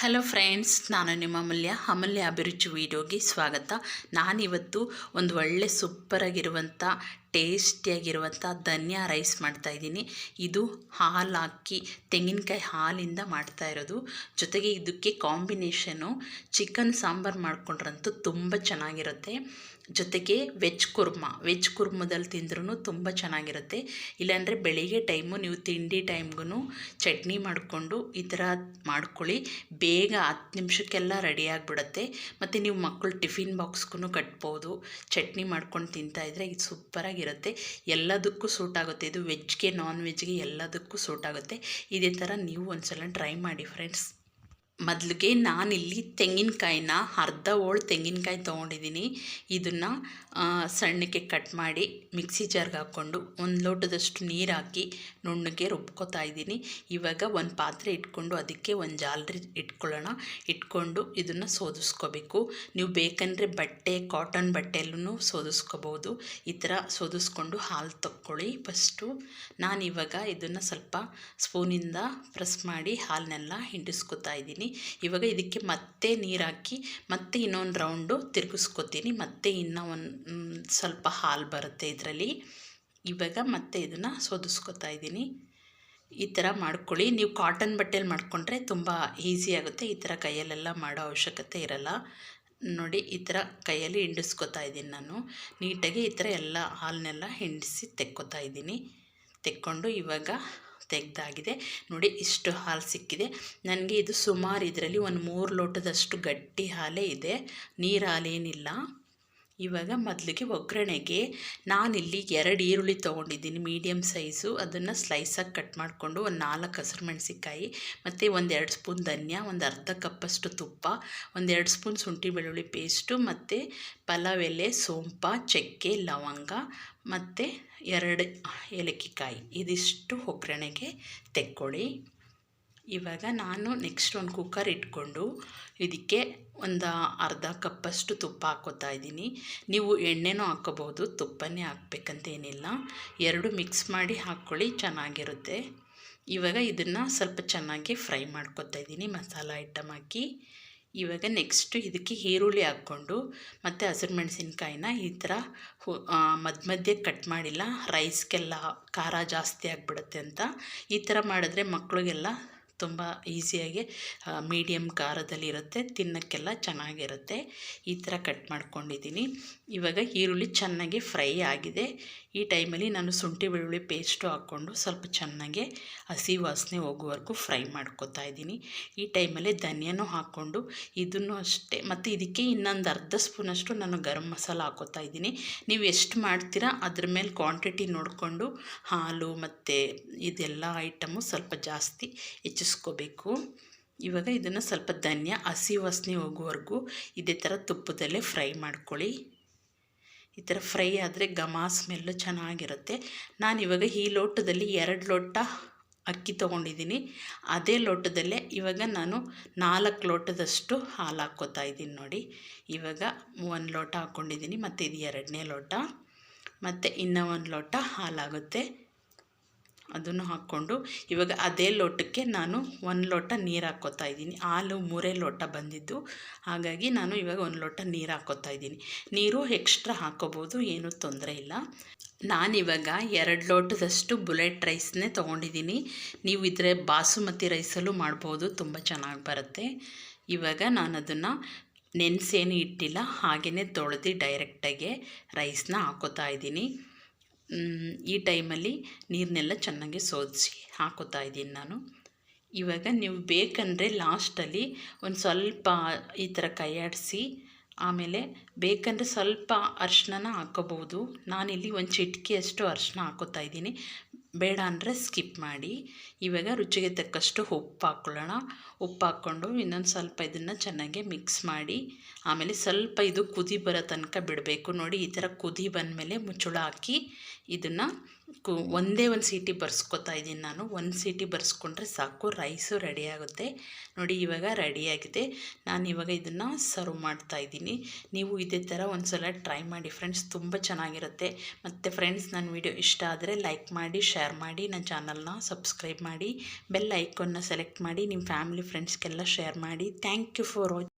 Hello friends ನಾನು ನಿಮ್ಮ ಅಮೂಲ್ಯ ಅಮೂಲ್ಯ ಅಭಿರುಚಿ ವೀಡಿಯೋಗೆ ಸ್ವಾಗತ. ನಾನಿವತ್ತು ಒಂದು ಒಳ್ಳೆ ಸೂಪರಾಗಿರುವಂಥ, ಟೇಸ್ಟಿಯಾಗಿರುವಂಥ ಧನಿಯಾ ರೈಸ್ ಮಾಡ್ತಾಯಿದ್ದೀನಿ ಇದು ಹಾಲು ಹಾಕಿ ತೆಂಗಿನಕಾಯಿ ಹಾಲಿಂದ ಮಾಡ್ತಾ ಇರೋದು. ಜೊತೆಗೆ ಇದಕ್ಕೆ ಕಾಂಬಿನೇಷನು ಚಿಕನ್ ಸಾಂಬಾರು ಮಾಡಿಕೊಂಡ್ರಂತೂ ತುಂಬ ಚೆನ್ನಾಗಿರುತ್ತೆ. ಜೊತೆಗೆ ವೆಜ್ ಕುರ್ಮ, ವೆಜ್ ಕುರ್ಮದಲ್ಲಿ ತಿಂದ್ರೂ ತುಂಬ ಚೆನ್ನಾಗಿರುತ್ತೆ. ಇಲ್ಲಾಂದರೆ ಬೆಳಿಗ್ಗೆ ಟೈಮು ನೀವು ತಿಂಡಿ ಟೈಮ್ಗೂ ಚಟ್ನಿ ಮಾಡಿಕೊಂಡು ಈ ಥರ ಮಾಡ್ಕೊಳ್ಳಿ. ಬೇಗ ಹತ್ತು ನಿಮಿಷಕ್ಕೆಲ್ಲ ರೆಡಿ ಆಗಿಬಿಡುತ್ತೆ. ಮತ್ತು ನೀವು ಮಕ್ಕಳು ಟಿಫಿನ್ ಬಾಕ್ಸ್ಗೂ ಕಟ್ಬೋದು. ಚಟ್ನಿ ಮಾಡ್ಕೊಂಡು ತಿಂತಾಯಿದ್ರೆ ಇದು ಸೂಪರಾಗಿರುತ್ತೆ. ಎಲ್ಲದಕ್ಕೂ ಸೂಟ್ ಆಗುತ್ತೆ. ಇದು ವೆಜ್ಗೆ ನಾನ್ ವೆಜ್ಗೆ ಎಲ್ಲದಕ್ಕೂ ಸೂಟ್ ಆಗುತ್ತೆ. ಇದೇ ಥರ ನೀವು ಒಂದ್ಸಲ ಟ್ರೈ ಮಾಡಿ ಫ್ರೆಂಡ್ಸ್ ಮೊದಲಿಗೆ ನಾನಿಲ್ಲಿ ತೆಂಗಿನಕಾಯಿನ ಅರ್ಧ ಓಳು ತೆಂಗಿನಕಾಯಿ ತೊಗೊಂಡಿದ್ದೀನಿ. ಇದನ್ನು ಸಣ್ಣಕ್ಕೆ ಕಟ್ ಮಾಡಿ ಮಿಕ್ಸಿ ಜಾರ್ಗೆ ಹಾಕ್ಕೊಂಡು ಒಂದು ಲೋಟದಷ್ಟು ನೀರು ಹಾಕಿ ನುಣ್ಣಗೆ ರುಬ್ಕೋತಾ ಇದ್ದೀನಿ. ಇವಾಗ ಒಂದು ಪಾತ್ರೆ ಇಟ್ಕೊಂಡು ಅದಕ್ಕೆ ಒಂದು ಜಾಲರಿ ಇಟ್ಕೊಳ್ಳೋಣ. ಇಟ್ಕೊಂಡು ಇದನ್ನು ಸೋದಿಸ್ಕೋಬೇಕು. ನೀವು ಬೇಕಂದರೆ ಬಟ್ಟೆ ಕಾಟನ್ ಬಟ್ಟೆಯಲ್ಲೂ ಸೋದಿಸ್ಕೋಬೋದು. ಈ ಥರ ಸೋದಿಸ್ಕೊಂಡು ಹಾಲು ತಕ್ಕೊಳ್ಳಿ. ಫಸ್ಟು ನಾನಿವಾಗ ಇದನ್ನು ಸ್ವಲ್ಪ ಸ್ಪೂನಿಂದ ಪ್ರೆಸ್ ಮಾಡಿ ಹಾಲನ್ನೆಲ್ಲ ಹಿಂಡಿಸ್ಕೊತಾ ಇದ್ದೀನಿ. ಇವಾಗ ಇದಕ್ಕೆ ಮತ್ತೆ ನೀರು ಹಾಕಿ ಮತ್ತೆ ಇನ್ನೊಂದು ರೌಂಡು ತಿರುಗಿಸ್ಕೊತೀನಿ. ಮತ್ತೆ ಇನ್ನೂ ಒಂದು ಸ್ವಲ್ಪ ಹಾಲು ಬರುತ್ತೆ ಇದರಲ್ಲಿ. ಇವಾಗ ಮತ್ತೆ ಇದನ್ನು ಸೋದಿಸ್ಕೊತಾ ಇದ್ದೀನಿ. ಈ ಥರ ಮಾಡ್ಕೊಳ್ಳಿ. ನೀವು ಕಾಟನ್ ಬಟ್ಟೆಯಲ್ಲಿ ಮಾಡಿಕೊಂಡ್ರೆ ತುಂಬ ಈಸಿ ಆಗುತ್ತೆ. ಈ ಥರ ಕೈಯಲ್ಲೆಲ್ಲ ಮಾಡೋ ಅವಶ್ಯಕತೆ ಇರಲ್ಲ. ನೋಡಿ, ಈ ಥರ ಕೈಯಲ್ಲಿ ಹಿಂಡಿಸ್ಕೊತಾ ಇದ್ದೀನಿ ನಾನು. ನೀಟಾಗಿ ಈ ಥರ ಎಲ್ಲ ಹಾಲನ್ನೆಲ್ಲ ಹಿಂಡಿಸಿ ತೆಕ್ಕೊತಾ ಇದ್ದೀನಿ. ತೆಕ್ಕೊಂಡು ಇವಾಗ ತೆಗೆದಾಗಿದೆ. ನೋಡಿ, ಇಷ್ಟು ಹಾಲು ಸಿಕ್ಕಿದೆ. ನನಗೆ ಇದು ಸುಮಾರು ಇದರಲ್ಲಿ ಒಂದು ಮೂರು ಲೋಟದಷ್ಟು ಗಟ್ಟಿ ಹಾಲೇ ಇದೆ. ನೀರು ಹಾಲೇನಿಲ್ಲ. ಇವಾಗ ಮೊದಲಿಗೆ ಒಗ್ಗರಣೆಗೆ ನಾನಿಲ್ಲಿ ಎರಡು ಈರುಳ್ಳಿ ತೊಗೊಂಡಿದ್ದೀನಿ ಮೀಡಿಯಮ್ ಸೈಜು ಅದನ್ನು ಸ್ಲೈಸಾಗಿ ಕಟ್ ಮಾಡಿಕೊಂಡು ಒಂದು ನಾಲ್ಕು ಹಸಿರು ಮೆಣಸಿಕಾಯಿ ಮತ್ತು ಒಂದೆರಡು ಸ್ಪೂನ್ ಧನ್ಯ, ಒಂದು ಅರ್ಧ ಕಪ್ಪಷ್ಟು ತುಪ್ಪ ಒಂದೆರಡು ಸ್ಪೂನ್ ಶುಂಠಿ ಬೆಳ್ಳುಳ್ಳಿ ಪೇಸ್ಟು ಮತ್ತು ಪಲಾವ್ ಎಲೆ, ಸೋಂಪ, ಚಕ್ಕೆ, ಲವಂಗ, ಮತ್ತು ಎರಡು ಏಲಕ್ಕಿಕಾಯಿ ಇದಿಷ್ಟು ಒಗ್ಗರಣೆಗೆ ತೆಕ್ಕೊಳ್ಳಿ. ಇವಾಗ ನಾನು ನೆಕ್ಸ್ಟ್ ಒಂದು ಕುಕ್ಕರ್ ಇಟ್ಕೊಂಡು ಇದಕ್ಕೆ ಒಂದು ಅರ್ಧ ಕಪ್ಪಷ್ಟು ತುಪ್ಪ ಹಾಕೋತಾ ಇದ್ದೀನಿ. ನೀವು ಎಣ್ಣೆನೂ ಹಾಕೋಬೋದು ತುಪ್ಪನೇ ಹಾಕ್ಬೇಕಂತ ಏನಿಲ್ಲ ಎರಡು ಮಿಕ್ಸ್ ಮಾಡಿ ಹಾಕ್ಕೊಳ್ಳಿ, ಚೆನ್ನಾಗಿರುತ್ತೆ. ಇವಾಗ ಇದನ್ನು ಸ್ವಲ್ಪ ಚೆನ್ನಾಗಿ ಫ್ರೈ ಮಾಡ್ಕೊತಾ ಇದ್ದೀನಿ, ಮಸಾಲ ಐಟಮ್ ಹಾಕಿ. ಇವಾಗ ನೆಕ್ಸ್ಟು ಇದಕ್ಕೆ ಈರುಳ್ಳಿ ಹಾಕ್ಕೊಂಡು, ಮತ್ತು ಹಸಿರು ಮೆಣಸಿನ್ಕಾಯಿನ ಈ ಥರ ಮಧ್ಯ ಮಧ್ಯೆ ಕಟ್ ಮಾಡಿಲ್ಲ ರೈಸ್ಗೆಲ್ಲ ಖಾರ ಜಾಸ್ತಿ ಆಗಿಬಿಡುತ್ತೆ ಅಂತ ಈ ಥರ ಮಾಡಿದ್ರೆ ಮಕ್ಕಳಿಗೆಲ್ಲ ತುಂಬ ಈಸಿಯಾಗಿ ಮೀಡಿಯಮ್ ಖಾರದಲ್ಲಿರುತ್ತೆ ತಿನ್ನೋಕ್ಕೆಲ್ಲ ಚೆನ್ನಾಗಿರುತ್ತೆ. ಈ ಥರ ಕಟ್ ಮಾಡ್ಕೊಂಡಿದ್ದೀನಿ. ಇವಾಗ ಈರುಳ್ಳಿ ಚೆನ್ನಾಗಿ ಫ್ರೈ ಆಗಿದೆ. ಈ ಟೈಮಲ್ಲಿ ನಾನು ಶುಂಠಿ ಬೆಳ್ಳುಳ್ಳಿ ಪೇಸ್ಟು ಹಾಕ್ಕೊಂಡು ಸ್ವಲ್ಪ ಚೆನ್ನಾಗಿ ಹಸಿ ವಾಸನೆ ಹೋಗುವವರೆಗೂ ಫ್ರೈ ಮಾಡ್ಕೊತಾ ಇದ್ದೀನಿ. ಈ ಟೈಮಲ್ಲಿ ಧನಿಯನೂ ಹಾಕ್ಕೊಂಡು ಇದನ್ನು ಅಷ್ಟೇ, ಮತ್ತು ಇದಕ್ಕೆ ಇನ್ನೊಂದು ಅರ್ಧ ಸ್ಪೂನಷ್ಟು ನಾನು ಗರಂ ಮಸಾಲ ಹಾಕೋತಾ ಇದ್ದೀನಿ. ನೀವು ಎಷ್ಟು ಮಾಡ್ತೀರಾ ಅದ್ರ ಮೇಲೆ ಕ್ವಾಂಟಿಟಿ ನೋಡಿಕೊಂಡು ಹಾಲು ಮತ್ತು ಇದೆಲ್ಲ ಐಟಮು ಸ್ವಲ್ಪ ಜಾಸ್ತಿ ಹೆಚ್ಚಿಸ್ಕೋಬೇಕು ಇವಾಗ ಇದನ್ನು ಸ್ವಲ್ಪ ಧನ್ಯ, ಹಸಿ ವಾಸನೆ ಹೋಗುವವರೆಗೂ ಇದೇ ಥರ ತುಪ್ಪದಲ್ಲೇ ಫ್ರೈ ಮಾಡ್ಕೊಳ್ಳಿ. ಈ ಥರ ಫ್ರೈ ಆದರೆ ಘಮ, ಸ್ಮೆಲ್ಲು ಚೆನ್ನಾಗಿರುತ್ತೆ. ನಾನು ಇವಾಗ ಈ ಲೋಟದಲ್ಲಿ ಎರಡು ಲೋಟ ಅಕ್ಕಿ ತೊಗೊಂಡಿದ್ದೀನಿ ಅದೇ ಲೋಟದಲ್ಲೇ ಇವಾಗ ನಾನು ನಾಲ್ಕು ಲೋಟದಷ್ಟು ಹಾಲು ಹಾಕ್ಕೋತಾ ಇದ್ದೀನಿ ನೋಡಿ. ಇವಾಗ ಒಂದು ಲೋಟ ಹಾಕ್ಕೊಂಡಿದ್ದೀನಿ ಮತ್ತು ಇದು ಎರಡನೇ ಲೋಟ. ಮತ್ತು ಇನ್ನೂ ಒಂದು ಲೋಟ ಹಾಲಾಗುತ್ತೆ ಅದನ್ನು ಹಾಕ್ಕೊಂಡು ಇವಾಗ ಅದೇ ಲೋಟಕ್ಕೆ ನಾನು ಒಂದು ಲೋಟ ನೀರು ಹಾಕ್ಕೋತಾ ಇದ್ದೀನಿ. ಹಾಲು ಮೂರೇ ಲೋಟ ಬಂದಿದ್ದು. ಹಾಗಾಗಿ ನಾನು ಇವಾಗ ಒಂದು ಲೋಟ ನೀರು ಹಾಕ್ಕೋತಾ ಇದ್ದೀನಿ. ನೀರು ಎಕ್ಸ್ಟ್ರಾ ಹಾಕೋಬೋದು ಏನೂ ತೊಂದರೆ ಇಲ್ಲ. ನಾನಿವಾಗ ಎರಡು ಲೋಟದಷ್ಟು ಬುಲೆಟ್ ರೈಸ್ನೇ ತೊಗೊಂಡಿದ್ದೀನಿ. ನೀವು ಇದ್ರೆ ಬಾಸುಮತಿ ರೈಸಲ್ಲೂ ಮಾಡ್ಬೋದು, ತುಂಬ ಚೆನ್ನಾಗಿ ಬರುತ್ತೆ. ಇವಾಗ ನಾನು ಅದನ್ನು ನೆನೆಸೇನು ಇಟ್ಟಿಲ್ಲ ಹಾಗೆಯೇ ತೊಳೆದು ಡೈರೆಕ್ಟಾಗೆ ರೈಸ್ನ ಹಾಕೋತಾ ಇದ್ದೀನಿ. ಈ ಟೈಮಲ್ಲಿ ನೀರನ್ನೆಲ್ಲ ಚೆನ್ನಾಗಿ ಸೋದಿಸಿ ಹಾಕೋತಾ ಇದ್ದೀನಿ ನಾನು. ಇವಾಗ ನೀವು ಬೇಕಂದರೆ ಲಾಸ್ಟಲ್ಲಿ ಒಂದು ಸ್ವಲ್ಪ ಈ ಥರ ಕೈಯಾಡಿಸಿ ಆಮೇಲೆ ಬೇಕಂದರೆ ಸ್ವಲ್ಪ ಅರ್ಶಿಣನ ಹಾಕೋಬೋದು ನಾನಿಲ್ಲಿ ಒಂದು ಚಿಟಿಕೆಯಷ್ಟು ಅರ್ಶಿಣ ಹಾಕೋತಾ ಇದ್ದೀನಿ. ಬೇಡ ಅಂದರೆ ಸ್ಕಿಪ್ ಮಾಡಿ. ಇವಾಗ ರುಚಿಗೆ ತಕ್ಕಷ್ಟು ಉಪ್ಪು ಹಾಕ್ಕೊಳ್ಳೋಣ ಉಪ್ಪು ಹಾಕ್ಕೊಂಡು ಇನ್ನೊಂದು ಸ್ವಲ್ಪ ಇದನ್ನು ಚೆನ್ನಾಗಿ ಮಿಕ್ಸ್ ಮಾಡಿ. ಆಮೇಲೆ ಸ್ವಲ್ಪ ಇದು ಕುದಿ ಬರೋ ತನಕ ಬಿಡಬೇಕು. ನೋಡಿ, ಈ ಥರ ಕುದಿ ಬಂದಮೇಲೆ ಮುಚ್ಚಳ ಹಾಕಿ ಇದನ್ನು ಕು ಒಂದೇ ಒಂದು ಸೀಟಿ ಬರ್ಸ್ಕೊತಾ ಇದ್ದೀನಿ ನಾನು. ಒಂದು ಸೀಟಿ ಬರ್ಸ್ಕೊಂಡ್ರೆ ಸಾಕು ರೈಸು ರೆಡಿ ಆಗುತ್ತೆ. ನೋಡಿ, ಇವಾಗ ರೆಡಿಯಾಗಿದೆ ನಾನು ಇವಾಗ ಇದನ್ನು ಸರ್ವ್ ಮಾಡ್ತಾ ಇದ್ದೀನಿ. ನೀವು ಇದೇ ಥರ ಒಂದು ಸಲ ಟ್ರೈ ಮಾಡಿ ಫ್ರೆಂಡ್ಸ್ ತುಂಬ ಚೆನ್ನಾಗಿರುತ್ತೆ. ಮತ್ತು ಫ್ರೆಂಡ್ಸ್ ನನ್ನ ವಿಡಿಯೋ ಇಷ್ಟ ಆದರೆ ಲೈಕ್ ಮಾಡಿ ಶೇರ್ ಮಾಡಿ, ನನ್ನ ಚಾನಲ್ನ ಸಬ್ಸ್ಕ್ರೈಬ್ ಮಾಡಿ ಬೆಲ್ ಐಕಾನ್ನ ಸೆಲೆಕ್ಟ್ ಮಾಡಿ ನಿಮ್ಮ ಫ್ಯಾಮಿಲಿ ಫ್ರೆಂಡ್ಸ್ಗೆಲ್ಲ ಶೇರ್ ಮಾಡಿ. Thank you for watch